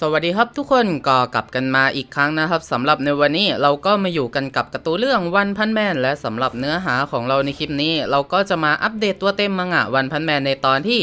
สวัสดีครับทุกคนก็กลับกันมาอีกครั้งนะครับสำหรับในวันนี้เราก็มาอยู่กันกับการ์ตูนเรื่องวันพันแมนและสำหรับเนื้อหาของเราในคลิปนี้ เราก็จะมาอัปเดตตัวเต็มมังงะวันพันแมนในตอนที่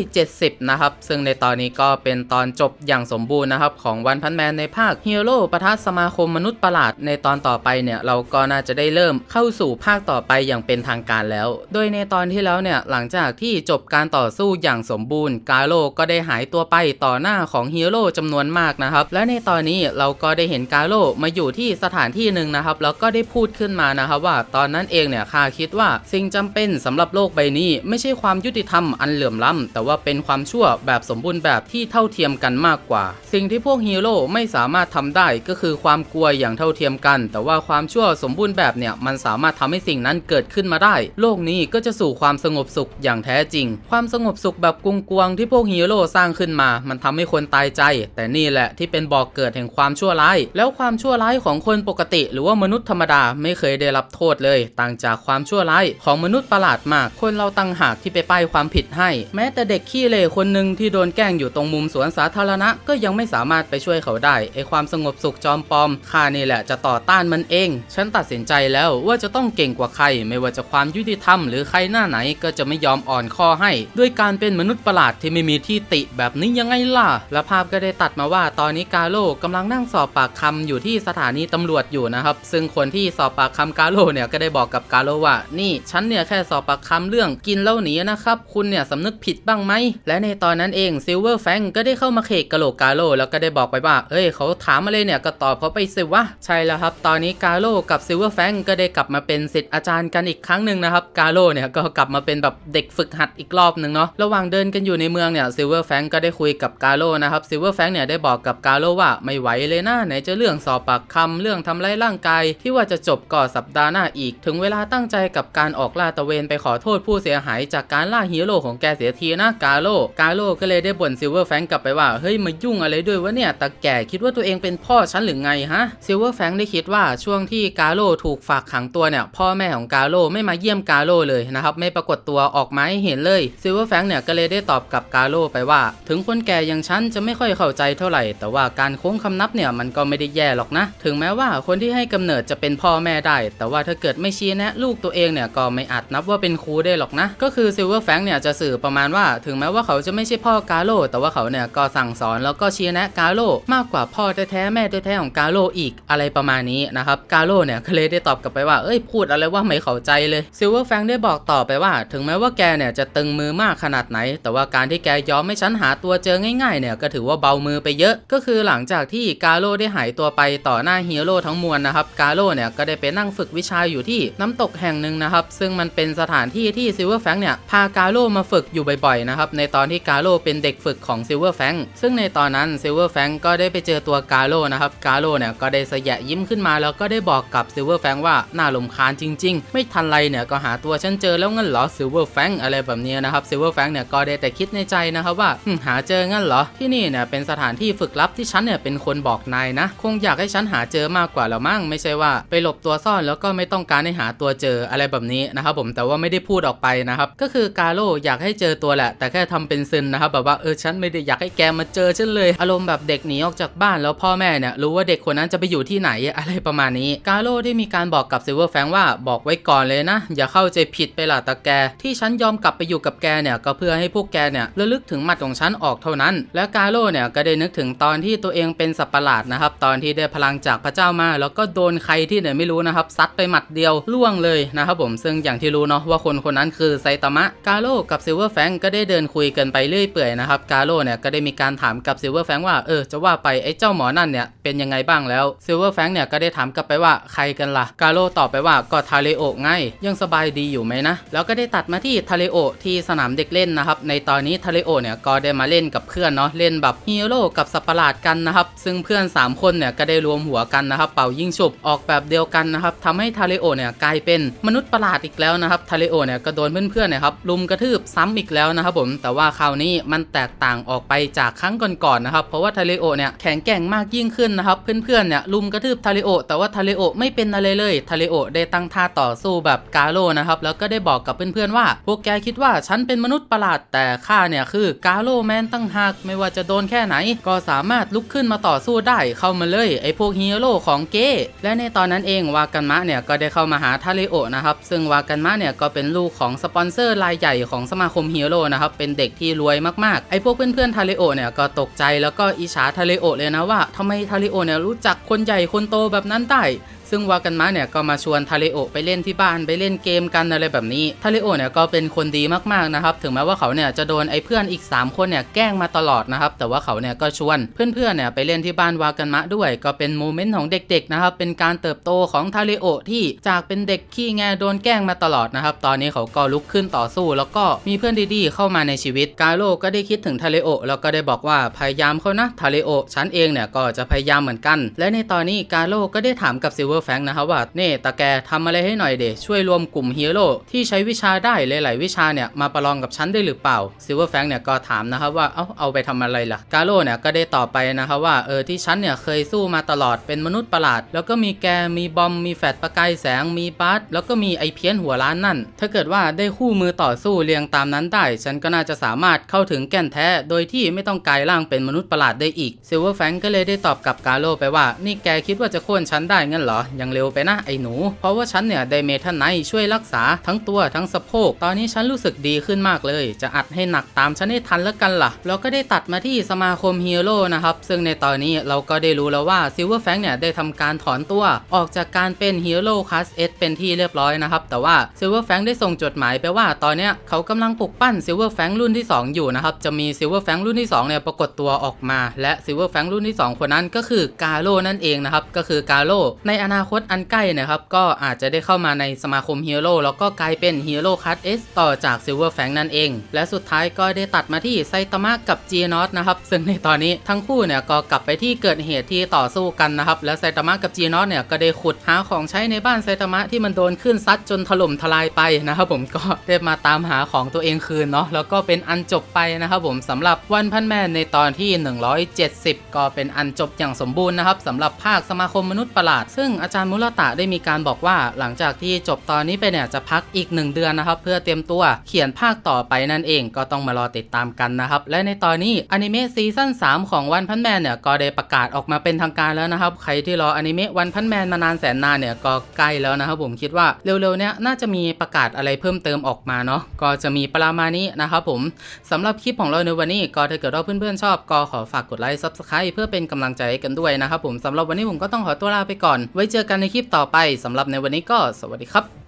170 นะครับ ซึ่งในตอนนี้ก็เป็นตอนจบอย่างสมบูรณ์นะครับของวันพันแมนในภาคฮีโร่ปะทะสมาคมมนุษย์ประหลาดในตอนต่อไปเนี่ยเราก็น่าจะได้เริ่มเข้าสู่ภาคต่อไปอย่างเป็นทางการแล้ว โดยในตอนที่แล้วเนี่ยหลังจากที่จบการต่อสู้อย่างสมบูรณ์กาโลก็ได้หายตัวไปต่อหน้าของฮีโร่จำนวนมากนะครับ และในตอนนี้เราก็ได้เห็นกาโลมาอยู่ที่สถานที่หนึ่งนะครับ แล้วก็ได้พูดขึ้นมานะครับว่าตอนนั้นเองเนี่ยข้าคิดว่าสิ่งจำเป็นสำหรับโลกใบนี้ ไม่ใช่ความยุติธรรมอันเหลื่อมล้ำแต่ว่าเป็นความชั่วแบบสมบูรณ์แบบที่เท่าเทียมกันมากกว่า สิ่งที่พวกฮีโร่ไม่สามารถทำได้ก็คือความกลัวอย่างเท่าเทียมกัน แต่ว่าความชั่วสมบูรณ์แบบเนี่ยมันสามารถทำให้สิ่งนั้นเกิดขึ้นมาได้ โลกนี้ก็จะสู่ความสงบสุขอย่างแท้จริง ความสงบสุขแบบกุงกวงที่พวกฮีโร่สร้างขึ้นมา มันทำให้คนตายใจแต่นี่แหละที่เป็นบ่อกเกิดแห่งความชั่วร้าย แล้วความชั่วร้ายของคนปกติ หรือว่ามนุษย์ธรรมดาไม่เคยได้รับโทษเลย ต่างจากความชั่วร้ายของมนุษย์ประหลาดมาก คนเราตั้งหากที่ไปป้ายความผิดให้ แม้แต่เด็กขี้เหร่คนหนึ่งที่โดนแกล้งอยู่ตรงมุมสวนสาธารณะ ก็ยังไม่สามารถไปช่วยเขาได้ไอความสงบสุขจอมปลอมข้านี่แหละจะต่อต้านมันเอง ฉันตัดสินใจแล้วว่าจะต้องเก่งกว่าใคร ไม่ว่าจะความยุติธรรมหรือใครหน้าไหนก็จะไม่ยอมอ่อนข้อให้ ด้วยการเป็นมนุษย์ประหลาดที่ไม่มีที่ติแบบนี้ยังไงล่ะและภาพก็ได้ตัดมาว่าตอนนี้กาโลกำลังนั่งสอบปากคำอยู่ที่สถานีตำรวจอยู่นะครับ ซึ่งคนที่สอบปากคำกาโลเนี่ยก็ได้บอกกับกาโลว่า นี่ฉันเนี่ยแค่สอบปากคำเรื่องกินเหล้าหนีนะครับ คุณเนี่ยสำนึกผิดบ้างไหม และในตอนนั้นเองซิลเวอร์แฟงก็ได้เข้ามาเขกกะโหลกกาโลแล้วก็ได้บอกไปว่า เอ้ยเขาถามอะไรเนี่ยก็ตอบเขาไปสิวะใช่แล้วครับ ตอนนี้กาโลกับซิลเวอร์แฟงก็ได้กลับมาเป็นศิษย์อาจารย์กันอีกครั้งหนึ่งนะครับกาโลเนี่ยก็กลับมาเป็นแบบเด็กฝึกหัดอีกรอบหนึ่งเนาะระหว่างเดินกันอยู่ในเมืองเนี่ยซิลเวอร์แฟงก็ได้คุยกับกาโลนะครับซิลเวอร์แฟงเนี่ยได้บอกกับกาโลว่าไม่ไหวเลยนะไหนจะเรื่องสอบปากคำเรื่องทำร้ายร่างกายที่ว่าจะจบก่อสัปดาห์หน้าอีก ถึงเวลาตั้งใจกับการออกล่าตะเวนไปขอโทษผู้เสียหายจากการล่าฮีโร่ของแกเสียทีนะกาโลกาโลก็เลยได้บ่นซิลเวอร์แฟงกลับไปว่าเฮ้ยมายุ่งอะไรด้วยวะเนี่ยตาแก่คิดว่าตัวเองเป็นพ่อฉันหรือไงฮะซิลเวอร์แฟงได้คิดว่าช่วงที่กาโลถูกฝากขังตัวเนี่ยพ่อแม่ของกาโลไม่มาเยี่ยมกาโลเลยนะครับไม่ปรากฏตัวออกมาให้เห็นเลยซิลเวอร์แฟงเนี่ยก็เลยได้ตอบกับกาโลไปว่า ถึงคนแก่อย่างฉันจะไม่ค่อยเข้าใจเท่าไหร่ แต่ว่าการโค้งคำนับเนี่ยมันก็ไม่ได้แย่หรอกนะ ถึงแม้ว่าคนที่ให้กำเนิดจะเป็นพ่อแม่ได้ แต่ว่าถ้าเกิดไม่ชี้แนะลูกตัวเองเนี่ยก็ไม่อาจนับว่าเป็นครูได้หรอกนะ ก็คือซิลเวอร์แฟงเนี่ยจะสื่อประมาณว่า ถึงแม้ว่าเขาจะไม่ใช่พ่อกาโลแต่ว่าเขาเนี่ยก็สั่งสอนแล้วก็ชี้แนะกาโลมากกว่าพ่อแท้ๆแม่แท้ๆของกาโลอีกอะไรประมาณนี้นะครับกาโลเนี่ยก็เลยได้ตอบกลับไปว่าเอ้ยพูดอะไรว่าไม่เข้าใจเลยซิลเวอร์แฟงได้บอกต่อไปว่า ถึงแม้ว่าแกเนี่ยจะตึงมือมากขนาดไหน แต่ว่าการที่แกยอมให้ฉันหาตัวเจอง่ายๆเนี่ยก็ถือว่าเบามือไปเยอะ ก็คือหลังจากที่กาโลได้หายตัวไปต่อหน้าฮีโร่ทั้งมวลนะครับกาโลเนี่ยก็ได้ไปนั่งฝึกวิชาอยู่ที่น้ำตกแห่งหนึ่งนะครับซึ่งมันเป็นสถานที่ที่ซิลเวอร์แฟงเนี่ยพากาโลมาฝึกอยู่บ่อยๆนะครับในตอนที่กาโลเป็นเด็กฝึกของซิลเวอร์แฟงซึ่งในตอนนั้นซิลเวอร์แฟงก็ได้ไปเจอตัวกาโลนะครับกาโลเนี่ยก็ได้สยะยิ้มขึ้นมาแล้วก็ได้บอกกับซิลเวอร์แฟงว่าน่าลมคาญจริง ๆ ไม่ทันไรเนี่ยก็หาตัวฉันเจอแล้วงั้นเหรอซิลเวอร์แฟงอะไรแบบนี้นะครับซิลเวอร์แฟงเนี่ยก็ได้แต่คิดในใจนะครับว่าหาเจองั้นเหรอที่นี่เนี่ยเป็นสถานที่ฝึกลับที่ฉันเนี่ยเป็นคนบอกนายนะ คงอยากให้ฉันหาเจอมากกว่าแล้วมั้งไม่ใช่ว่าไปหลบตัวซ่อนแล้วก็ไม่ต้องการให้หาตัวเจออะไรแบบนี้นะครับผมแต่ว่าไม่ได้พูดออกไปนะครับก็คือกาโลอยากให้เจอตัวแหละ แต่แค่ทำเป็นซึนนะครับแบบว่าเออฉันไม่ได้อยากให้แกมาเจอฉันเลย อารมณ์แบบเด็กหนีออกจากบ้านแล้วพ่อแม่เนี่ยรู้ว่าเด็กคนนั้นจะไปอยู่ที่ไหนอะไรประมาณนี้กาโลได้มีการบอกกับซิลเวอร์แฟงว่าบอกไว้ก่อนเลยนะ อย่าเข้าใจผิดไปล่ะตาแก ที่ฉันยอมกลับไปอยู่กับแกเนี่ยก็เพื่อให้พวกแกเนี่ยระลึกถึงหมัดของฉันออกเท่านั้น แล้วกาโลเนี่ยก็ได้นึกถึงตอนที่ตัวเองเป็นสัตว์ประหลาดนะครับ ตอนที่ได้พลังจากพระเจ้ามา แล้วก็โดนใครที่ไหนไม่รู้นะครับซัดไปหมัดเดียวล่วงเลยนะครับผมซึ่งอย่างที่รู้เนาะว่าคนคนนั้นคือไซตามะกาโลกับซิลเวอร์แฟงก็ได้เดินคุยกันไปเรื่อยเปื่อยนะครับกาโลเนี่ยก็ได้มีการถามกับซิลเวอร์แฟงว่าเออจะว่าไปไอ้เจ้าหมอนั่นเนี่ยเป็นยังไงบ้างแล้วซิลเวอร์แฟงเนี่ยก็ได้ถามกลับไปว่าใครกันล่ะกาโลตอบไปว่าก็ทาเลโอไงยังสบายดีอยู่ไหมนะแล้วก็ได้ตัดมาที่ทาเลโอที่สนามเด็กเล่นนะครับในตอนนี้ทาเลโอเนี่ยก็ได้มาเล่นกับเพื่อนเนาะเล่นแบบฮีโโร่กับสัประหลาดกันนะครับ ซึ่งเพื่อน 3 คนเนี่ยก็ได้รวมหัวกันนะครับ เป่ายิงฉุบออกแบบเดียวกันนะครับทำให้ทาเลโอเนี่ยกลายเป็นมนุษย์ประหลาดอีกแล้วนะครับทาเลโอเนี่ยก็โดนเพื่อนๆเนี่ยครับลุมกระทืบซ้ำอีกแล้วนะครับผมแต่ว่าคราวนี้มันแตกต่างออกไปจากครั้งก่อนๆนะครับเพราะว่าทาเลโอเนี่ยแข็งแกร่งมากยิ่งขึ้นนะครับเพื่อนๆเนี่ยลุมกระทืบทาเลโอแต่ว่าทาเลโอไม่เป็นอะไรเลยทาเลโอได้ตั้งท่าต่อสู้แบบกาโลนะครับแล้วก็ได้บอกกับเพื่อนๆว่า พวกแกคิดว่าฉันเป็นมนุษย์ประหลาดแต่ข้าเนี่ยคือกาโลแมนตั้งหากไม่ว่าจะโดนแค่ไหนก็สามารถลุกขึ้นมาต่อสู้ได้เข้ามาเลยไอพวกฮีโร่ของเก้และในตอนนั้นเองวากันมะเนี่ยก็ได้เข้ามาหาทาเลโอนะครับซึ่งวากันมะเนี่ยก็เป็นลูกของสปอนเซอร์รายใหญ่ของสมาคมฮีโร่นะครับเป็นเด็กที่รวยมากๆไอพวกเพื่อนๆทาเลโอเนี่ยก็ตกใจแล้วก็อิจฉาทาเลโอเลยนะว่าทำไมทาเลโอเนี่ยรู้จักคนใหญ่คนโตแบบนั้นได้ ซึ่งวากันมะเนี่ยก็มาชวนทาเลโอไปเล่นที่บ้านไปเล่นเกมกันอะไรแบบนี้ทาเลโอเนี่ยก็เป็นคนดีมากๆนะครับถึงแม้ว่าเขาเนี่ยจะโดนไอ้เพื่อนอีก 3 คนเนี่ยแกล้งมาตลอดนะครับแต่ว่าเขาเนี่ยก็ชวนเพื่อนๆเนี่ยไปเล่นที่บ้านวากันมะด้วย ก็เป็นโมเมนต์ของเด็กๆนะครับเป็นการเติบโตของทาเลโอที่จากเป็นเด็กขี้แงโดนแกล้งมาตลอดนะครับตอนนี้เขาก็ลุกขึ้นต่อสู้ แล้วก็มีเพื่อนดีๆ เข้ามาในชีวิตกาโร่ก็ได้คิดถึงทาเลโอแล้วก็ได้บอกว่าพยายามเขานะทาเลโอฉันเองเนี่ยก็จะพยายามเหมือนกัน และในตอนนี้กาโร่ก็ได้ถามกับซิลเวอร์แฟงนะครับว่าเน่ตาแกทำอะไรให้หน่อยเดช่วยรวมกลุ่มฮีโร่ที่ใช้วิชาได้หลาย ๆ วิชาเนี่ยมาประลองกับฉันได้หรือเปล่าซิลเวอร์แฟงเนี่ยก็ถามนะครับว่าเอาเอาไปทำอะไรล่ะกาโร่เนี่ยก็ได้ตอบไปนะครับว่าเออที่ฉันเนี่ยเคยสู้มาตลอดเป็นมนุษย์ประหลาด แล้วก็มีแกมีบอมมีแฟดประกายแสงมีบาร์แล้วก็มีไอเพี้ยนหัวล้านนั่น ถ้าเกิดว่าได้คู่มือต่อสู้เรียงตามนั้นได้ ฉันก็น่าจะสามารถเข้าถึงแก่นแท้ โดยที่ไม่ต้องกลายร่างเป็นมนุษย์ประหลาดได้อีกซิลเวอร์แฟงก็เลยได้ตอบกับกาโร่ไปว่า นี่แกคิดว่าจะโค่นฉันได้งั้นเหรอยังเร็วไปนะไอ้หนู เพราะว่าฉันเนี่ยได้เมทัลไนช่วยรักษาทั้งตัวทั้งสะโพก ตอนนี้ฉันรู้สึกดีขึ้นมากเลย จะอัดให้หนักตามฉันให้ทันแล้วกันล่ะแล้วก็ได้ตัดมาที่สมาคมฮีโร่นะครับ ซึ่งในตอนนี้เราก็ได้รู้แล้วว่าซิลเวอร์แฟงเนี่ยได้ทำการถอนตัว ออกจากการเป็นฮีโร่คลาสเอสเป็นที่เรียบร้อยนะครับ แต่ว่าซิลเวอร์แฟงได้ส่งจดหมายไปว่าตอนเนี้ยเขากำลังปลุกปั้นซิลเวอร์แฟงรุ่นที่ 2 อยู่นะครับ จะมีซิลเวอร์แฟงรุ่นที่2เนี่ยปรากฏตัวออกมา และซิลเวอร์แฟงรุ่นที่ 2 คนนั้นก็คือกาโร่นั่นเองนะครับ ก็คือกาโร่ในอนาคตอันใกล้นะครับ ก็อาจจะได้เข้ามาในสมาคมฮีโร่แล้วก็กลายเป็นฮีโร่คัสเอสต่อจากซิลเวอร์แฟงนั่นเอง และสุดท้ายก็ได้ตัดมาที่ไซตามะกับจีนอตนะครับ ซึ่งในตอนนี้ทั้งคู่เนี่ยก็กลับไปที่เกิดเหตุที่ต่อสู้กันนะครับ และไซตามะกับจีนอตเนี่ยก็ได้ขุดหาของใช้ในบ้านไซตามะที่มันโดนขึ้นซัดจนถล่มทลายไปนะครับผมก็ได้มาตามหาของตัวเองคืนเนาะแล้วก็เป็นอันจบไปนะครับผมสำหรับวันพันแมนในตอนที่ 170 ก็เป็นอันจบอย่างสมบูรณ์นะครับสำหรับภาคสมาคมมนุษย์ประหลาดซึ่งอาจารย์มุรตะได้มีการบอกว่า หลังจากที่จบตอนนี้ไปเนี่ยจะพักอีก 1 เดือนนะครับ เพื่อเตรียมตัวเขียนภาคต่อไปนั่นเองก็ต้องมารอติดตามกันนะครับ และในตอนนี้อนิเมะซีซั่น3 ของวันพันแมนเนี่ยก็ได้ประกาศออกมาเป็นทางการแล้วนะครับ ใครที่รออนิเมะวันพันแมนมานานแสนนานเนี่ยก็ใกล้แล้วนะครับผมคิดว่าเร็วๆเนี้ยน่าจะมีประกาศอะไรเพิ่มเติมออกมาเนาะก็จะมีประมาณนี้นะครับผมสำหรับคลิปของเราในวันนี้ก็ถ้าเกิดว่าเพื่อนๆชอบก็ขอฝากกดไลค์ซับสไครต์เพื่อเป็นกำลังใจกันด้วยนะครับผมสำหรับวันนี้ผมก็ต้องขอตัวลาไปก่อนไว้เจอกันในคลิปต่อไปสำหรับในวันนี้ก็สวัสดีครับ